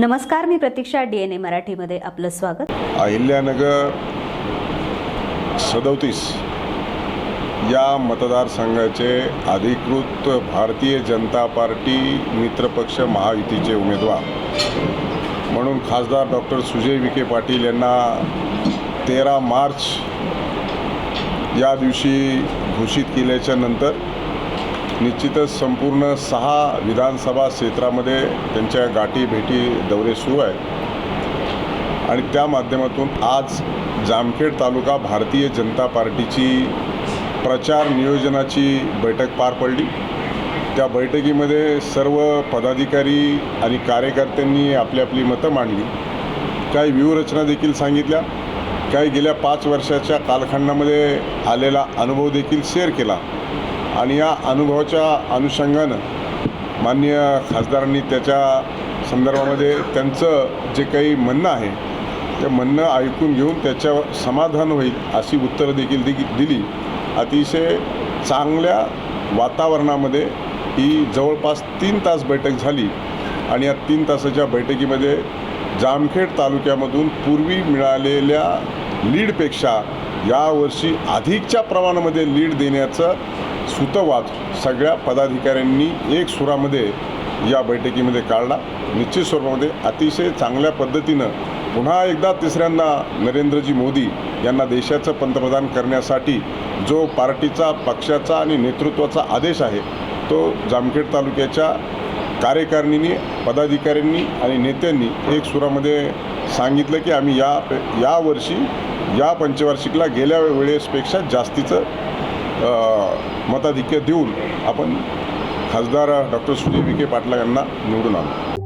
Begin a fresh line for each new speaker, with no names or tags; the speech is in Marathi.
नमस्कार मी प्रतीक्षा डी एन ए मराठीमध्ये आपलं स्वागत.
अहिल्यानगर सदोतीस या मतदारसंघाचे अधिकृत भारतीय जनता पार्टी मित्रपक्ष महायुतीचे उमेदवार म्हणून खासदार डॉक्टर सुजय विखे पाटील यांना तेरा मार्च या दिवशी घोषित केल्याच्यानंतर निश्चितच संपूर्ण सहा विधानसभा क्षेत्रामध्ये त्यांच्या गाठी भेटी दौरे सुरू आहेत. आणि त्या माध्यमातून आज जामखेड तालुका भारतीय जनता पार्टीची प्रचार नियोजनाची बैठक पार पडली. त्या बैठकीमध्ये सर्व पदाधिकारी आणि कार्यकर्त्यांनी आपली आपली मतं मांडली. काही व्यूहरचना देखील सांगितल्या. काही गेल्या पाच वर्षाच्या कालखंडामध्ये आलेला अनुभव देखील शेअर केला. आणि या अनुभवाच्या अनुषंगानं माननीय खासदारांनी त्याच्या संदर्भामध्ये त्यांचं जे काही म्हणणं आहे ते म्हणणं ऐकून घेऊन त्याच्यावर समाधान होईल अशी उत्तरं देखील दि दिली. अतिशय चांगल्या वातावरणामध्ये ही जवळपास तीन तास बैठक झाली आणि या तीन तासाच्या बैठकीमध्ये जामखेड तालुक्यामधून पूर्वी मिळालेल्या लीडपेक्षा यावर्षी अधिकच्या प्रमाणामध्ये लीड देण्याचं सुतवाद सगळ्या पदाधिकाऱ्यांनी एक सुरामध्ये या बैठकीमध्ये काढला. निश्चित स्वरूपामध्ये अतिशय चांगल्या पद्धतीनं पुन्हा एकदा तिसऱ्यांदा नरेंद्रजी मोदी यांना देशाचं पंतप्रधान करण्यासाठी जो पार्टीचा पक्षाचा आणि नेतृत्वाचा आदेश आहे तो जामखेड तालुक्याच्या कार्यकारिणीने पदाधिकाऱ्यांनी आणि नेत्यांनी एक सुरामध्ये सांगितलं की आम्ही या यावर्षी या पंचवार्षिकला गेल्या वेळेसपेक्षा जास्तीचं मताधिक्य देऊन आपण खासदार डॉक्टर सुजय विखे पाटला यांना निवडून आलो